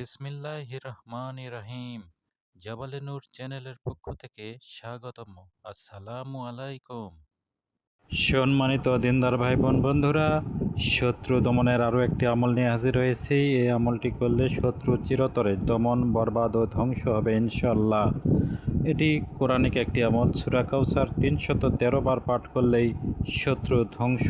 বিসমিল্লাহ রহমান রহিম জাবালে নূর চ্যানেলের পক্ষ থেকে স্বাগতম আসসালামু আলাইকুম। সম্মানিত দিনদার ভাই বোন বন্ধুরা, শত্রু দমনের আরও একটি আমল নিয়ে হাজির হয়েছি। এই আমলটি করলে শত্রু চিরতরে দমন, বরবাদ ও ধ্বংস হবে ইনশাল্লাহ এটি কোরআনিক একটি আমল। সুরা কাউসার তিনশত তেরো বার পাঠ করলেই শত্রু ধ্বংস।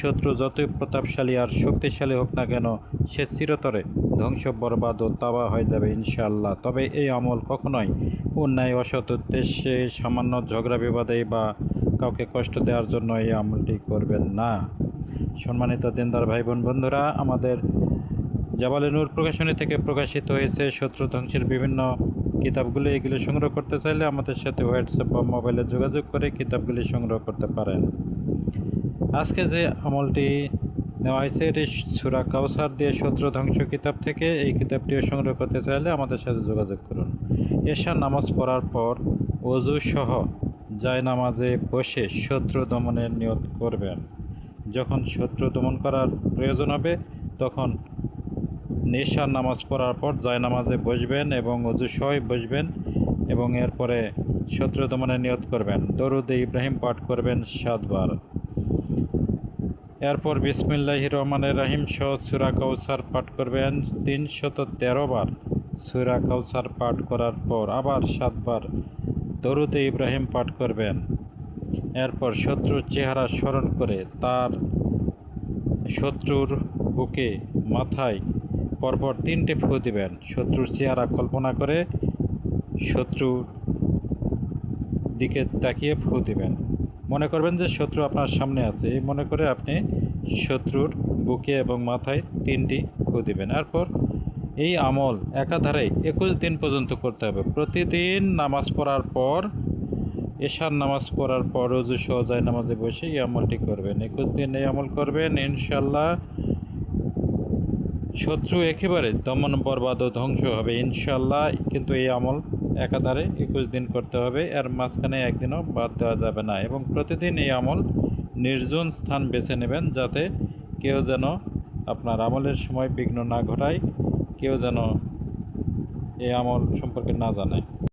শত্রু যতই প্রতাপশালী আর শক্তিশালী হোক না কেন, সে চিরতরে ধ্বংস, বরবাদ ও তাবা হয়ে যাবে ইনশাআল্লাহ। তবে এই আমল কখনোই অন্যায় অসৎ উদ্দেশ্যে সামান্য ঝগড়া বিবাদে বা কাউকে কষ্ট দেওয়ার জন্য এই আমলটি করবেন না। সম্মানিত দিনদার ভাই বোন বন্ধুরা, আমাদের জাবালে নূর প্রকাশনী থেকে প্রকাশিত হয়েছে শত্রু ধ্বংসের বিভিন্ন কিতাবগুলি। এগুলি সংগ্রহ করতে চাইলে আমাদের সাথে হোয়াটসঅ্যাপ বা মোবাইলে যোগাযোগ করে কিতাবগুলি সংগ্রহ করতে পারেন। আজকে যে আমলটি নেওয়া হয়েছে, এটি সুরা কাউসার দিয়ে শত্রু ধ্বংস কিতাব থেকে এই কিতাবটিও সংগ্রহ করতে চাইলে আমাদের সাথে যোগাযোগ করুন। এশার নামাজ পড়ার পর অজু সহ নামাজে বসে শত্রু দমনের নিয়ত করবেন। যখন শত্রু দমন করার প্রয়োজন হবে, তখন নেশার নামাজ পড়ার পর নামাজে বসবেন এবং অজু সহই বসবেন এবং এরপরে শত্রু দমনের নিয়ত করবেন। দরুদে ইব্রাহিম পাঠ করবেন সাতবার। এরপর বিসমিল্লাহ রহমানের রাহিম সহ সুরা কাউসার পাঠ করবেন তিনশত তেরো বার। সুরা কাউসার পাঠ করার পর আবার সাতবার দরুদে ইব্রাহিম পাঠ করবেন। এরপর শত্রুর চেহারা স্মরণ করে তার শত্রুর বুকে, মাথায় পরপর তিনটে ফু দিবেন। শত্রুর চেহারা কল্পনা করে শত্রুর দিকে তাকিয়ে ফু দিবেন। মনে করবেন যে শত্রু আপনার সামনে আছে। এই মনে করে আপনি শত্রুর বুকে এবং মাথায় তিনটি ফু দিবেন। এরপর এই আমল একাধারে একুশ দিন পর্যন্ত করতে হবে। প্রতিদিন নামাজ পড়ার পর, এশার নামাজ পড়ার পর, রোজু সহজায় নামাজে বসে এই আমলটি করবেন। একুশ দিন এই আমল করবেন ইনশাল্লাহ শত্রু একেবারে দমন, বরবাদ ও ধ্বংস হবে ইনশাল্লাহ কিন্তু এই আমল একাধারে একুশ দিন করতে হবে, এর মাঝখানে একদিনও বাদ দেওয়া যাবে না এবং প্রতিদিন এই আমল নির্জন স্থান বেছে নেবেন যাতে কেউ যেন আপনার আমলের সময় বিঘ্ন না ঘটায়, কেউ যেন এই আমল সম্পর্কে না জানায়